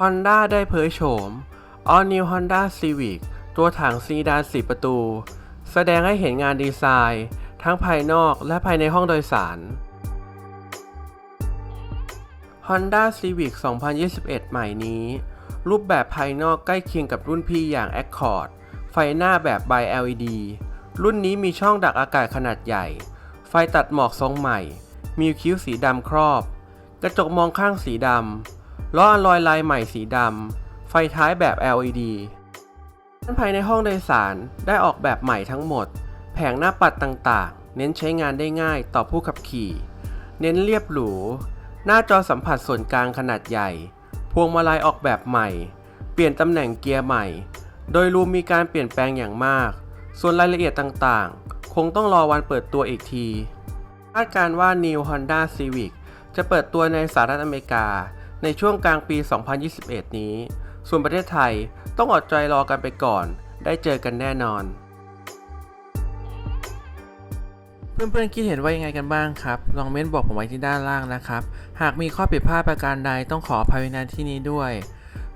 Honda ได้เผยโฉม All New Honda Civic ตัวถังซีดานสีประตู แสดงให้เห็นงานดีไซน์ ทั้งภายนอกและภายในห้องโดยสาร Honda Civic 2021 ใหม่นี้ รูปแบบภายนอกใกล้เคียงกับรุ่นพี่อย่าง Accord ไฟหน้าแบบ Bi LED รุ่นนี้มีช่องดักอากาศขนาดใหญ่ ไฟตัดหมอกทรงใหม่ มีคิ้วสีดำครอบ กระจกมองข้างสีดำ ล้ออลลอยลายใหม่สีดำ ไฟท้ายแบบ LED ด้านภายในห้องโดยสารได้ออกแบบใหม่ทั้งหมด แผงหน้าปัดต่างๆ เน้นใช้งานได้ง่ายต่อผู้ขับขี่ เน้นเรียบหรู หน้าจอสัมผัสส่วนกลางขนาดใหญ่ พวงมาลัยออกแบบใหม่ เปลี่ยนตำแหน่งเกียร์ใหม่ โดยรวมมีการเปลี่ยนแปลงอย่างมาก ส่วนรายละเอียดต่างๆ คงต้องรอวันเปิดตัวอีกทีคาดการว่า New Honda Civic จะเปิดตัวในสหรัฐอเมริกา ในช่วงกลางปี 2021 นี้ ส่วนประเทศไทยต้องอดใจรอกันไปก่อน ได้เจอกันแน่นอน เพื่อนๆคิดเห็นว่ายังไงกันบ้างครับ ลองเม้นบอกผมไว้ที่ด้านล่างนะครับ หากมีข้อผิดพลาดประการใดต้องขออภัยในที่นี้ด้วย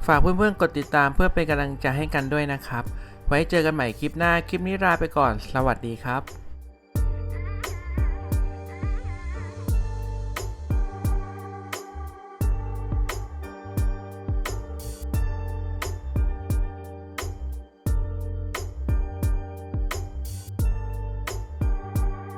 ฝากเพื่อนๆกดติดตามเพื่อเป็นกำลังใจให้กันด้วยนะครับ ไว้เจอกันใหม่คลิปหน้า คลิปนี้ลาไปก่อน สวัสดีครับ